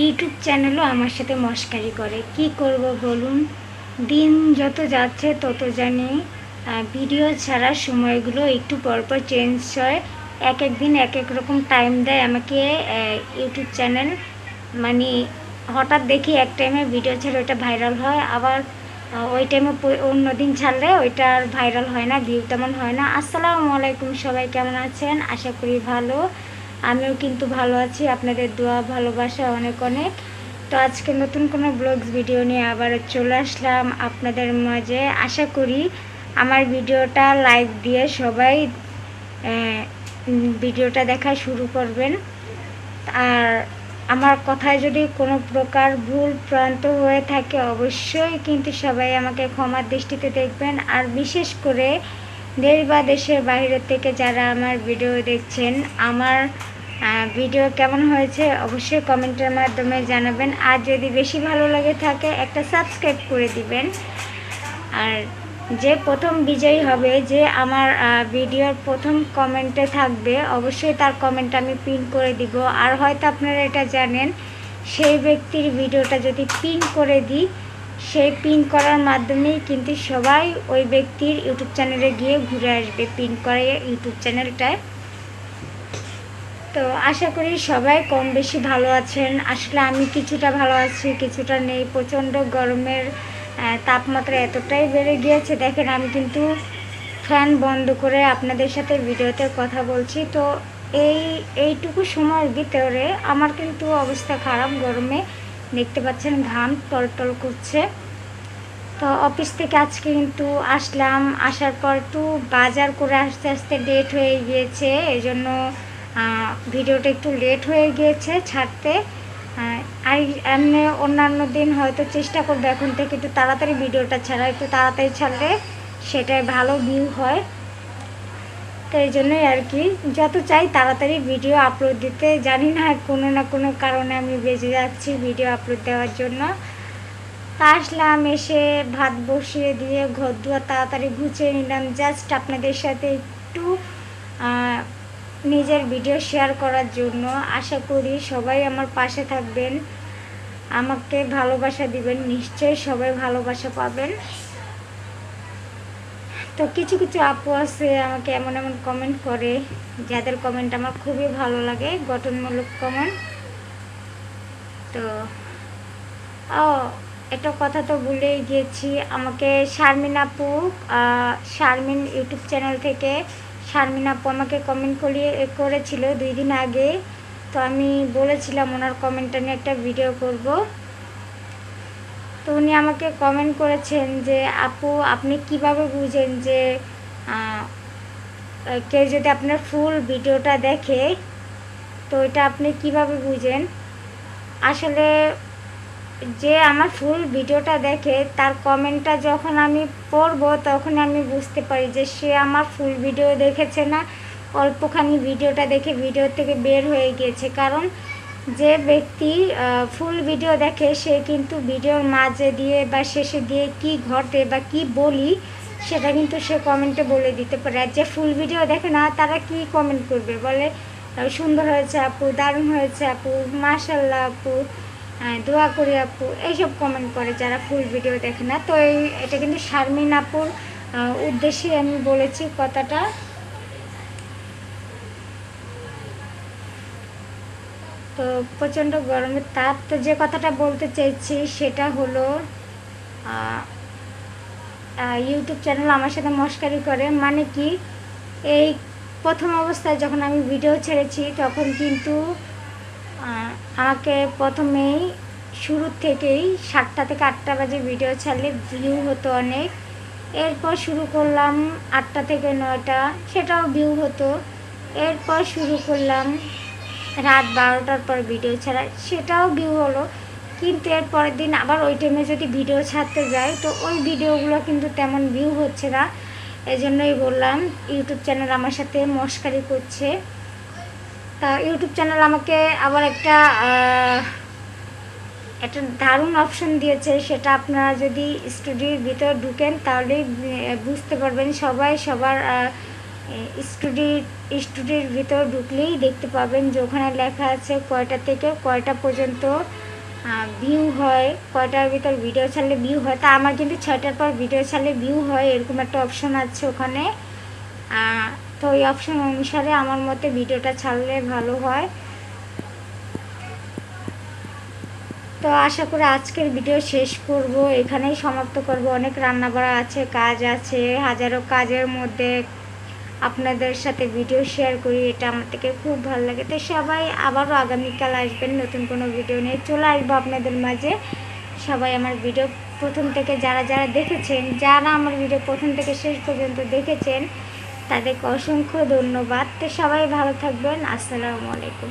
YouTube চ্যানেলও আমার সাথে মস্কারি করে। কি করব বলুন? দিন যত যাচ্ছে তত জানি। ভিডিও ছাড়ার সময়গুলো একটু পরপর চেঞ্জ হয়। এক এক দিন এক এক রকম টাইম দেয় আমাকে ইউটিউব চ্যানেল। মানে হঠাৎ দেখি এক টাইমে ভিডিও ছাড়ে ওইটা ভাইরাল হয়। আবার ওই টাইমে অন্য দিন ছাড়লে ওইটা আর ভাইরাল হয় না ভিউ তেমন হয় না। আসসালামু আলাইকুম সবাই, কেমন আছেন? আশা করি ভালো। আমিও কিন্তু ভালো আছি, আপনাদের দোয়া, ভালোবাসা অনেক অনেক। তো আজকে নতুন কোনো ব্লগস ভিডিও নিয়ে আবার চলে আসলাম আপনাদের মাঝে। আশা করি আমার ভিডিওটা লাইক দিয়ে সবাই ভিডিওটা দেখা শুরু করবেন। আর আমার কথায় যদি কোনো প্রকার ভুল প্রান্ত হয়ে থাকে, অবশ্যই কিন্তু সবাই আমাকে ক্ষমার দৃষ্টিতে দেখবেন। আর বিশেষ করে দেশ বা দেশের বাইরে থেকে যারা আমার ভিডিও দেখছেন, আমার ভিডিও কেমন হয়েছে অবশ্যই কমেন্টের মাধ্যমে জানাবেন। আর যদি বেশি ভালো লাগে থাকে, একটা সাবস্ক্রাইব করে দিবেন। আর যে প্রথম বিজয়ী হবে, যে আমার ভিডিওর প্রথম কমেন্টে থাকবে, অবশ্যই তার কমেন্ট আমি পিন করে দিব। আর হয়তো আপনারা এটা জানেন, সেই ব্যক্তির ভিডিওটা যদি পিন করে দিই, সেই পিন করার মাধ্যমেই কিন্তু সবাই ওই ব্যক্তির ইউটিউব চ্যানেলে গিয়ে ঘুরে আসবে পিন করে ইউটিউব চ্যানেলটায়। তো আশা করি সবাই কম বেশি ভালো আছেন। আসলে আমি কিছুটা ভালো আছি, কিছুটা নেই। প্রচণ্ড গরমের তাপমাত্রা এতটাই বেড়ে গিয়েছে। দেখেন, আমি কিন্তু ফ্যান বন্ধ করে আপনাদের সাথে ভিডিওতে কথা বলছি। তো এই, এইটুকু সময়ের ভিতরে আমার কিন্তু অবস্থা খারাপ। গরমে দেখতে পাচ্ছেন, ঘাম টলটল করছে। তো অফিস থেকে আজকে কিন্তু আসলাম। আসার পর একটু বাজার করে আসতে আসতে ডেট হয়ে গিয়েছে। এই জন্য ভিডিওটা একটু লেট হয়ে গিয়েছে ছাড়তে। আর এমনি অন্যান্য দিন হয়তো চেষ্টা করব এখন থেকে একটু তাড়াতাড়ি ভিডিওটা ছাড়া, একটু তাড়াতাড়ি ছাড়লে সেটাই ভালো ভিউ হয়। তো এই জন্যই আর কি, যত চাই তাড়াতাড়ি ভিডিও আপলোড দিতে, জানি না কোনো না কোনো কারণে আমি বেঁচে যাচ্ছি ভিডিও আপলোড দেওয়ার জন্য। আসলাম এসে ভাত বসিয়ে দিয়ে ঘর দুয়ার তাড়াতাড়ি গুছিয়ে নিলাম। জাস্ট আপনাদের সাথে একটু নিজের ভিডিও শেয়ার করার জন্য আশা করি সবাই আমার পাশে থাকবেন। আমাকে ভালোবাসা দিবেন, নিশ্চয়ই সবাই ভালোবাসা পাবেন। তো কিছু কিছু আপু আছে, আমাকে এমন এমন কমেন্ট করে, যাদের কমেন্ট আমার খুবই ভালো লাগে, গঠনমূলক কমেন্ট তো, ও এটা কথা তো ভুলেই গিয়েছি, আমাকে শারমিন আপু শারমিন ইউটিউব চ্যানেল থেকে শারমিন আপু আমাকে কমেন্ট করিয়ে করেছিল দুই দিন আগে। তো আমি বলেছিলাম ওনার কমেন্টটা নিয়ে একটা ভিডিও করব। তো উনি আমাকে কমেন্ট করেছেন যে, আপু, আপনি কীভাবে বুঝেন যে কেউ যদি আপনার ফুল ভিডিওটা দেখে, তো এটা আপনি কীভাবে বুঝেন? আসলে যে আমার ফুল ভিডিওটা দেখে তার কমেন্টটা যখন আমি পড়ব তখন আমি বুঝতে পারি যে সে আমার ফুল ভিডিও দেখেছে না। অল্পখানি ভিডিওটা দেখে ভিডিও থেকে বের হয়ে গিয়েছে। কারণ যে ব্যক্তি ফুল ভিডিও দেখে, সে কিন্তু ভিডিওর মাঝে দিয়ে বা শেষে দিয়ে কি ঘটে বা কি বলি, সেটা কিন্তু সে কমেন্টে বলে দিতে পারে। আর যে ফুল ভিডিও দেখে না, তারা কি কমেন্ট করবে? বলে, সুন্দর হয়েছে আপু, দারুণ হয়েছে আপু মাশাল্লাহ আপু। দোয়া করি আপু, এইসব কমেন্ট করে যারা ফুল ভিডিও দেখে না। তো এই, এটা কিন্তু শারমিন আপুর উদ্দেশ্যে আমি বলেছি কথাটা। তো প্রচণ্ড গরমের তাপ তো যে কথাটা বলতে চাইছি সেটা হলো ইউটিউব চ্যানেল আমার সাথে মস্কারি করে। মানে কি, এই প্রথম অবস্থায় যখন আমি ভিডিও ছেড়েছি তখন কিন্তু আমাকে প্রথমেই শুরুর থেকেই সাতটা থেকে আটটা বাজে ভিডিও ছাড়লে ভিউ হতো অনেক। এরপর শুরু করলাম আটটা থেকে নয়টা, সেটাও ভিউ হতো। এরপর শুরু করলাম রাত বারোটার পর ভিডিও ছাড়া, সেটাও ভিউ হলো। কিন্তু এর পরের দিন আবার ওই টাইমে যদি ভিডিও ছাড়তে যাই, তো ওই ভিডিওগুলো কিন্তু তেমন ভিউ হচ্ছে না। এই জন্যই বললাম ইউটিউব চ্যানেল আমার সাথে মস্কারি করছে। তা ইউটিউব চ্যানেল আমাকে আবার একটা একটা দারুণ অপশন দিয়েছে। সেটা আপনারা যদি স্টুডিওর ভিতর ঢুকেন তাহলেই বুঝতে পারবেন সবাই সবার স্টুডি স্টুডিওর ভিতর ঢুকলেই দেখতে পাবেন যে ওখানে লেখা আছে কয়টা থেকে কয়টা পর্যন্ত ভিউ হয়, কয়টার ভিতর ভিডিও ছাড়লে ভিউ হয়। তা আমার কিন্তু ছয়টার পর ভিডিও ছাড়লে ভিউ হয়, এরকম একটা অপশন আছে ওখানে। তো ওই অপশন অনুসারে আমার মতে ভিডিওটা ছাড়লে ভালো হয়। তো আশা করি আজকের ভিডিও শেষ করব। এখানেই সমাপ্ত করব। অনেক রান্না বাড়া আছে, কাজ আছে, হাজারো কাজের মধ্যে আপনাদের সাথে ভিডিও শেয়ার করি। এটা আমার থেকে খুব ভালো লাগে। তো সবাই আবারও আগামীকাল আসবেন নতুন কোনো ভিডিও নিয়ে। চলে আসব আপনাদের মাঝে। সবাই আমার ভিডিও প্রথম থেকে যারা যারা দেখেছেন, যারা আমার ভিডিও প্রথম থেকে শেষ পর্যন্ত দেখেছেন তাদেরকে অসংখ্য ধন্যবাদ। তো সবাই ভালো থাকবেন। আসসালামু আলাইকুম।